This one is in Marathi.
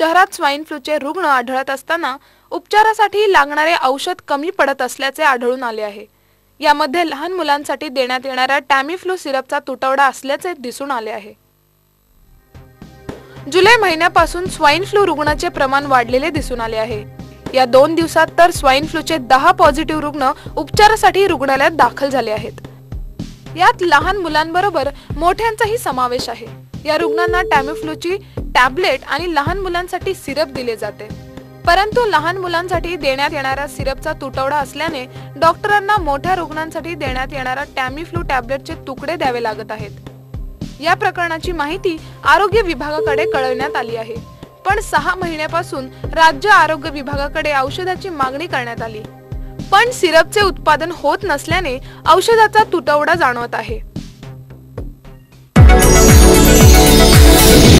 शहरात स्वाईन फ्लूचे रुग्ण आढळत असताना उपचारासाठी लागणारे औषध कमी पडत असल्याचे आढळून आले आहे. यामध्ये लहान मुलांसाठी देण्यात येणाऱ्या टॅमीफ्लू सिरपचा तुटवडा असल्याचे दिसून आले आहे. जुलै महिन्यापासून स्वाईन फ्लू रुग्णाचे प्रमाण वाढलेले दिसून आले आहे. या दोन दिवसात तर स्वाईन फ्लूचे दहा पॉझिटिव्ह रुग्ण उपचारासाठी रुग्णालयात दाखल झाले आहेत. यात लहान मुलांबरोबर मोठ्यांचाही समावेश आहे. या रुग्णांना टॅमिफ्लूची टॅबलेट आणि लहान मुलांसाठी सिरप दिले जाते. परंतु लहान मुलांसाठी देण्यात येणाऱ्या सिरपचा तुटवडा असल्याने डॉक्टरांना मोठ्या रुग्णांसाठी देण्यात येणाऱ्या टॅमिफ्लू टॅबलेटचे तुकडे द्यावे लागत आहेत. या प्रकरणाची माहिती आरोग्य विभागाकडे कळवण्यात आली आहे. पण सहा महिन्यापासून राज्य आरोग्य विभागाकडे औषधाची मागणी करण्यात आली. पण सिरपचे उत्पादन होत नसल्याने औषधाचा तुटवडा जाणवत आहे.